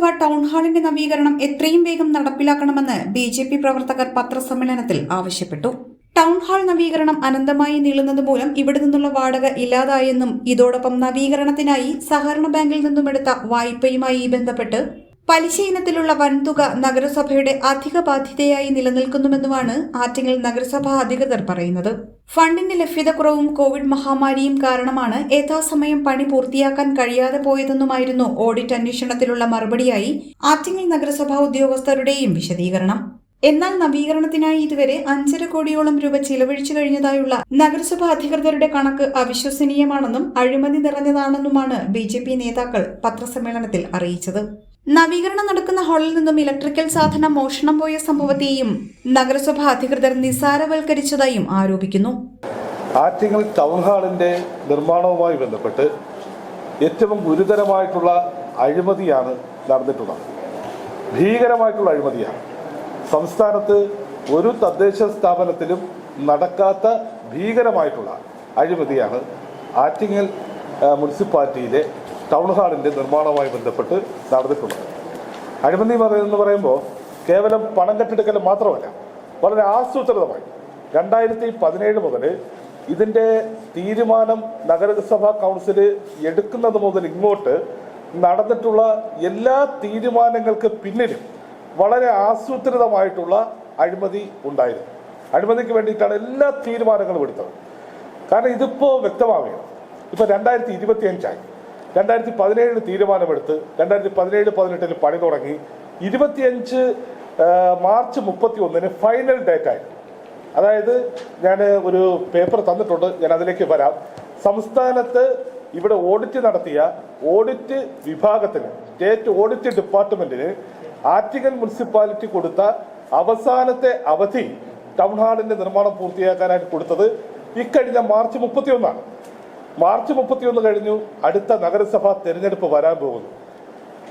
നഗരസഭ ടൗൺ ഹാളിന്റെ നവീകരണം എത്രയും വേഗം നടപ്പിലാക്കണമെന്ന് ബി ജെ പി പ്രവർത്തകർ പത്രസമ്മേളനത്തിൽ ആവശ്യപ്പെട്ടു. ടൗൺ ഹാൾ നവീകരണം അനന്തമായി നീളുന്നത് മൂലം ഇവിടെ നിന്നുള്ള വാടക ഇല്ലാതായെന്നും ഇതോടൊപ്പം നവീകരണത്തിനായി സഹകരണ ബാങ്കിൽ നിന്നും എടുത്ത വായ്പയുമായി ബന്ധപ്പെട്ട് പലിശ ഇനത്തിലുള്ള വൻതുക നഗരസഭയുടെ അധിക ബാധ്യതയായി നിലനിൽക്കുന്നുവെന്നുമാണ് ആറ്റിങ്ങൽ നഗരസഭാ അധികൃതർ പറയുന്നത്. ഫണ്ടിന്റെ ലഭ്യതക്കുറവും കോവിഡ് മഹാമാരിയും കാരണമാണ് യഥാസമയം പണി പൂർത്തിയാക്കാൻ കഴിയാതെ പോയതെന്നുമായിരുന്നു ഓഡിറ്റ് അന്വേഷണത്തിലുള്ള മറുപടിയായി ആറ്റിങ്ങൽ നഗരസഭാ ഉദ്യോഗസ്ഥരുടെയും വിശദീകരണം. എന്നാൽ നവീകരണത്തിനായി ഇതുവരെ അഞ്ചര കോടിയോളം രൂപ ചിലവഴിച്ചു കഴിഞ്ഞതായുള്ള നഗരസഭാ അധികൃതരുടെ കണക്ക് അവിശ്വസനീയമാണെന്നും അഴിമതി നിറഞ്ഞതാണെന്നുമാണ് ബി നേതാക്കൾ പത്രസമ്മേളനത്തിൽ അറിയിച്ചത്. നവീകരണം നടക്കുന്ന ഹാളിൽ നിന്നും ഇലക്ട്രിക്കൽ സാധനം മോഷണം പോയ സംഭവത്തെയും നഗരസഭ അധികൃതർ നിസാരവൽക്കരിച്ചതായും ആരോപിക്കുന്നു. ആറ്റിങ്ങൽ ടൗൺ ഹാളിന്റെ നിർമ്മാണവുമായി ബന്ധപ്പെട്ട് ഏറ്റവും ഗുരുതരമായിട്ടുള്ള അഴിമതിയാണ് നടന്നിട്ടുള്ളത്. ഭീകരമായിട്ടുള്ള അഴിമതിയാണ്. സംസ്ഥാനത്ത് ഒരു തദ്ദേശ സ്ഥാപനത്തിലും നടക്കാത്ത ഭീകരമായിട്ടുള്ള അഴിമതിയാണ് ആറ്റിങ്ങൽ മുനിസിപ്പാലിറ്റിയിലെ ടൗൺ ഹാളിന്റെ നിർമ്മാണവുമായി ബന്ധപ്പെട്ട് നടന്നിട്ടുള്ളത് അഴിമതി എന്ന് പറയുമ്പോൾ കേവലം പണം കെട്ടെടുക്കൽ മാത്രമല്ല വളരെ ആസൂത്രിതമായി രണ്ടായിരത്തി പതിനേഴ് മുതൽ ഇതിന്റെ തീരുമാനം നഗരസഭാ കൗൺസിൽ എടുക്കുന്നത് മുതൽ ഇങ്ങോട്ട് നടന്നിട്ടുള്ള എല്ലാ തീരുമാനങ്ങൾക്ക് പിന്നിലും വളരെ ആസൂത്രിതമായിട്ടുള്ള അഴിമതി ഉണ്ടായിരുന്നു. അഴിമതിക്ക് വേണ്ടിയിട്ടാണ് എല്ലാ തീരുമാനങ്ങളും എടുത്തത്. കാരണം ഇതിപ്പോ വ്യക്തമാവുകയാണ്. ഇപ്പോൾ രണ്ടായിരത്തി ഇരുപത്തി അഞ്ചായി രണ്ടായിരത്തി പതിനേഴിന് തീരുമാനമെടുത്ത് രണ്ടായിരത്തി പതിനേഴ് പതിനെട്ടിന് പണി തുടങ്ങി. ഇരുപത്തിയഞ്ച് മാർച്ച് മുപ്പത്തി ഒന്നിന് ഫൈനൽ ഡേറ്റ് ആയി അതായത് ഞാൻ ഒരു പേപ്പർ തന്നിട്ടുണ്ട് ഞാൻ അതിലേക്ക് വരാം. സംസ്ഥാനത്ത് ഇവിടെ ഓഡിറ്റ് നടത്തിയ ഓഡിറ്റ് വിഭാഗത്തിന് സ്റ്റേറ്റ് ഓഡിറ്റ് ഡിപ്പാർട്ട്മെന്റിന് ആറ്റിങ്ങൽ മുനിസിപ്പാലിറ്റി കൊടുത്ത അവസാനത്തെ അവധി ടൗൺ ഹാളിന്റെ നിർമ്മാണം പൂർത്തിയാക്കാനായിട്ട് കൊടുത്തത് ഇക്കഴിഞ്ഞ മാർച്ച് മുപ്പത്തിയൊന്നാണ്. മാർച്ച് മുപ്പത്തിയൊന്ന് കഴിഞ്ഞു അടുത്ത നഗരസഭാ തെരഞ്ഞെടുപ്പ് വരാൻ പോകുന്നു.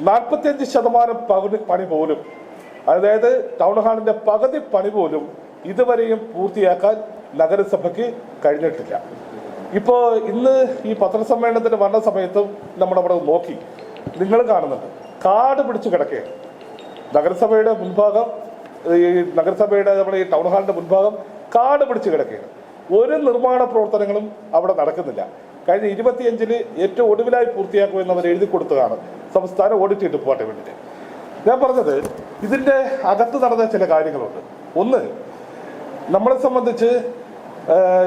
നാൽപ്പത്തിയഞ്ച് ശതമാനം പകുതി പണി പോലും അതായത് ടൗൺ ഹാളിന്റെ പകുതി പണി പോലും ഇതുവരെയും പൂർത്തിയാക്കാൻ നഗരസഭയ്ക്ക് കഴിഞ്ഞിട്ടില്ല. ഇപ്പോ ഇന്ന് ഈ പത്രസമ്മേളനത്തിന് വന്ന സമയത്തും നമ്മളവിടെ നോക്കി. നിങ്ങൾ കാണുന്നുണ്ട്. കാട് പിടിച്ചു കിടക്കുകയാണ് നഗരസഭയുടെ മുൻഭാഗം ഈ നഗരസഭയുടെ നമ്മുടെ ഈ ടൗൺ ഹാളിന്റെ മുൻഭാഗം കാട് പിടിച്ചു കിടക്കുകയാണ് ഒരു നിർമ്മാണ പ്രവർത്തനങ്ങളും അവിടെ നടക്കുന്നില്ല. കഴിഞ്ഞ ഇരുപത്തിയഞ്ചിൽ ഏറ്റവും ഒടുവിലായി പൂർത്തിയാക്കുമെന്ന് അവർ എഴുതി കൊടുത്തതാണ്. സംസ്ഥാന ഓഡിറ്റ് ഡിപ്പാർട്ട്മെന്റിന് ഞാൻ പറഞ്ഞത് ഇതിന്റെ അകത്ത് നടന്ന ചില കാര്യങ്ങളുണ്ട്. ഒന്ന് നമ്മളെ സംബന്ധിച്ച്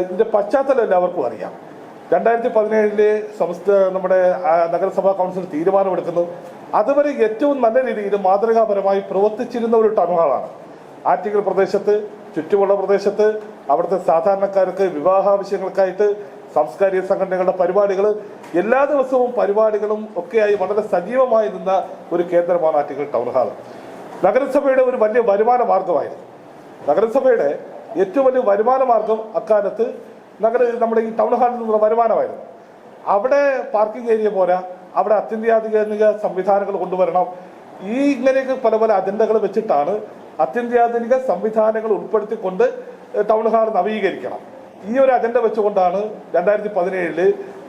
ഇതിന്റെ പശ്ചാത്തലം എല്ലാവർക്കും അറിയാം. രണ്ടായിരത്തി പതിനേഴിൽ സംസ്ഥാന നമ്മുടെ നഗരസഭാ കൗൺസിൽ തീരുമാനമെടുക്കുന്നു. അതുവരെ ഏറ്റവും നല്ല രീതിയിൽ മാതൃകാപരമായി പ്രവർത്തിച്ചിരുന്ന ഒരു ടൗൺ ഹാളാണ് ആറ്റിങ്ങൽ പ്രദേശത്ത് ചുറ്റുമുള്ള പ്രദേശത്ത് അവിടുത്തെ സാധാരണക്കാർക്ക് വിവാഹാവശ്യങ്ങൾക്കായിട്ട് സാംസ്കാരിക സംഘടനകളുടെ പരിപാടികൾ എല്ലാ ദിവസവും പരിപാടികളും ഒക്കെയായി വളരെ സജീവമായി നിന്ന ഒരു കേന്ദ്രമാണ് ആറ്റിങ്ങൽ ടൗൺ ഹാൾ. നഗരസഭയുടെ ഒരു വലിയ വരുമാന മാർഗമായിരുന്നു നഗരസഭയുടെ ഏറ്റവും വലിയ വരുമാന മാർഗം അക്കാലത്ത് നഗര നമ്മുടെ ഈ ടൗൺ ഹാളിൽ നിന്നുള്ള വരുമാനമായിരുന്നു. അവിടെ പാർക്കിംഗ് ഏരിയ പോരാ അവിടെ അത്യന്താധുനിക സംവിധാനങ്ങൾ കൊണ്ടുവരണം. ഈ ഇങ്ങനെയൊക്കെ പല പല അജണ്ടകൾ വെച്ചിട്ടാണ് അത്യന്താധുനിക സംവിധാനങ്ങൾ ഉൾപ്പെടുത്തിക്കൊണ്ട് ടൗൺ ഹാൾ നവീകരിക്കണം. ഈ ഒരു അജണ്ട വെച്ചുകൊണ്ടാണ് രണ്ടായിരത്തി പതിനേഴിൽ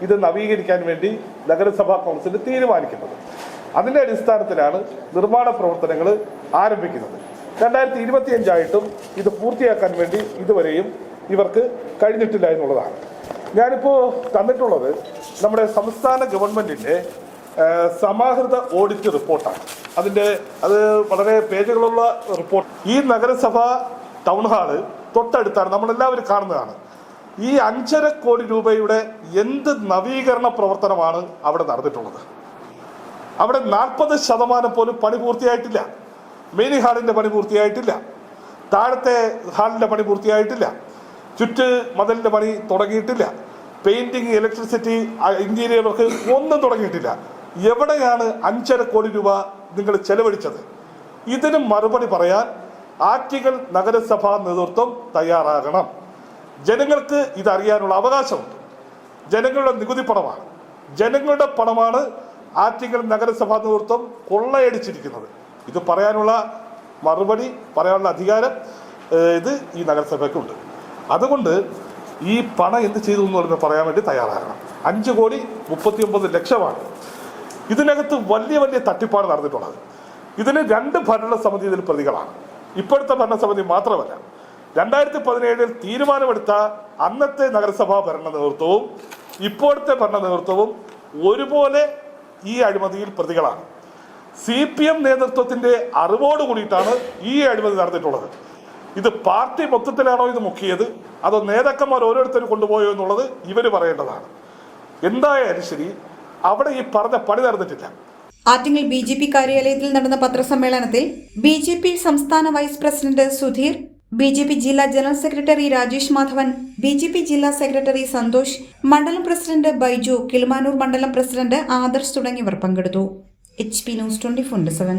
ഇത് നവീകരിക്കാൻ വേണ്ടി നഗരസഭാ കൗൺസിൽ തീരുമാനിക്കുന്നത്. അതിന്റെ അടിസ്ഥാനത്തിലാണ് നിർമ്മാണ പ്രവർത്തനങ്ങൾ ആരംഭിക്കുന്നത്. രണ്ടായിരത്തി ഇരുപത്തി അഞ്ചായിട്ടും ഇത് പൂർത്തിയാക്കാൻ വേണ്ടി ഇതുവരെയും ഇവർക്ക് കഴിഞ്ഞിട്ടില്ല എന്നുള്ളതാണ്. ഞാനിപ്പോ തന്നിട്ടുള്ളത് നമ്മുടെ സംസ്ഥാന ഗവൺമെന്റിന്റെ സമാഹൃത ഓഡിറ്റ് റിപ്പോർട്ടാണ്. അതിന്റെ അത് വളരെ പേജുകളുള്ള റിപ്പോർട്ട്. ഈ നഗരസഭ ടൗൺ ഹാൾ തൊട്ടടുത്താണ് നമ്മളെല്ലാവരും കാണുന്നതാണ്. ഈ അഞ്ചര കോടി രൂപയുടെ എന്ത് നവീകരണ പ്രവർത്തനമാണ് അവിടെ നടന്നിട്ടുള്ളത്? അവിടെ നാൽപ്പത് ശതമാനം പോലും പണി പൂർത്തിയായിട്ടില്ല. മെയിൻ ഹാളിന്റെ പണി പൂർത്തിയായിട്ടില്ല. താഴത്തെ ഹാളിന്റെ പണി പൂർത്തിയായിട്ടില്ല. ചുറ്റ് മതിലിന്റെ പണി തുടങ്ങിയിട്ടില്ല. പെയിന്റിങ് ഇലക്ട്രിസിറ്റി ഇന്റീരിയർ വർക്ക് ഒന്നും തുടങ്ങിയിട്ടില്ല. എവിടെയാണ് അഞ്ചര കോടി രൂപ നിങ്ങൾ ചെലവഴിച്ചത്? ഇതിന് മറുപടി പറയാൻ ആറ്റിങ്ങൽ നഗരസഭാ നേതൃത്വം തയ്യാറാകണം. ജനങ്ങൾക്ക് ഇതറിയാനുള്ള അവകാശമുണ്ട്. ജനങ്ങളുടെ നികുതി പണമാണ്. ജനങ്ങളുടെ പണമാണ് ആറ്റിങ്ങൽ നഗരസഭാ നേതൃത്വം കൊള്ളയടിച്ചിരിക്കുന്നത്. ഇത് പറയാനുള്ള മറുപടി പറയാനുള്ള അധികാരം ഇത് ഈ നഗരസഭയ്ക്കുണ്ട്. അതുകൊണ്ട് ഈ പണം എന്ത് ചെയ്തു എന്ന് പറഞ്ഞ് പറയാൻ വേണ്ടി തയ്യാറാകണം. അഞ്ച് കോടി മുപ്പത്തി ഒമ്പത് ലക്ഷമാണ്. ഇതിനകത്ത് വലിയ വലിയ തട്ടിപ്പാണ് നടന്നിട്ടുള്ളത്. ഇതിന് രണ്ട് ഭരണസമിതി ഇതിൽ പ്രതികളാണ്. ഇപ്പോഴത്തെ ഭരണസമിതി മാത്രമല്ല രണ്ടായിരത്തി പതിനേഴിൽ തീരുമാനമെടുത്ത അന്നത്തെ നഗരസഭാ ഭരണ നേതൃത്വവും ഇപ്പോഴത്തെ ഭരണ നേതൃത്വവും ഒരുപോലെ ഈ അഴിമതിയിൽ പ്രതികളാണ്. സി പി എം നേതൃത്വത്തിന്റെ അറിവോട് കൂടിയിട്ടാണ് ഈ അഴിമതി നടന്നിട്ടുള്ളത്. ഇത് പാർട്ടി മൊത്തത്തിലാണോ ഇത് മുക്കിയത്? അതോ നേതാക്കന്മാർ ഓരോരുത്തരും കൊണ്ടുപോയോ എന്നുള്ളത് ഇവർ പറയേണ്ടതാണ്. എന്തായാലും ശരി അവിടെ ഈ പറഞ്ഞ പണി നടന്നിട്ടില്ല. ആറ്റിങ്ങൽ ബി ജെ പി കാര്യാലയത്തിൽ നടന്ന പത്രസമ്മേളനത്തിൽ ബി ജെ പി സംസ്ഥാന vice president Sudheer B J P ജില്ലാ general secretary Rajesh Madhavan B J P ജില്ലാ സെക്രട്ടറി സന്തോഷ് മണ്ഡലം പ്രസിഡന്റ് ബൈജു കിളിമാനൂർ മണ്ഡലം പ്രസിഡന്റ് ആദർശ് തുടങ്ങിയവർ പങ്കെടുത്തു. H P news twenty four seven.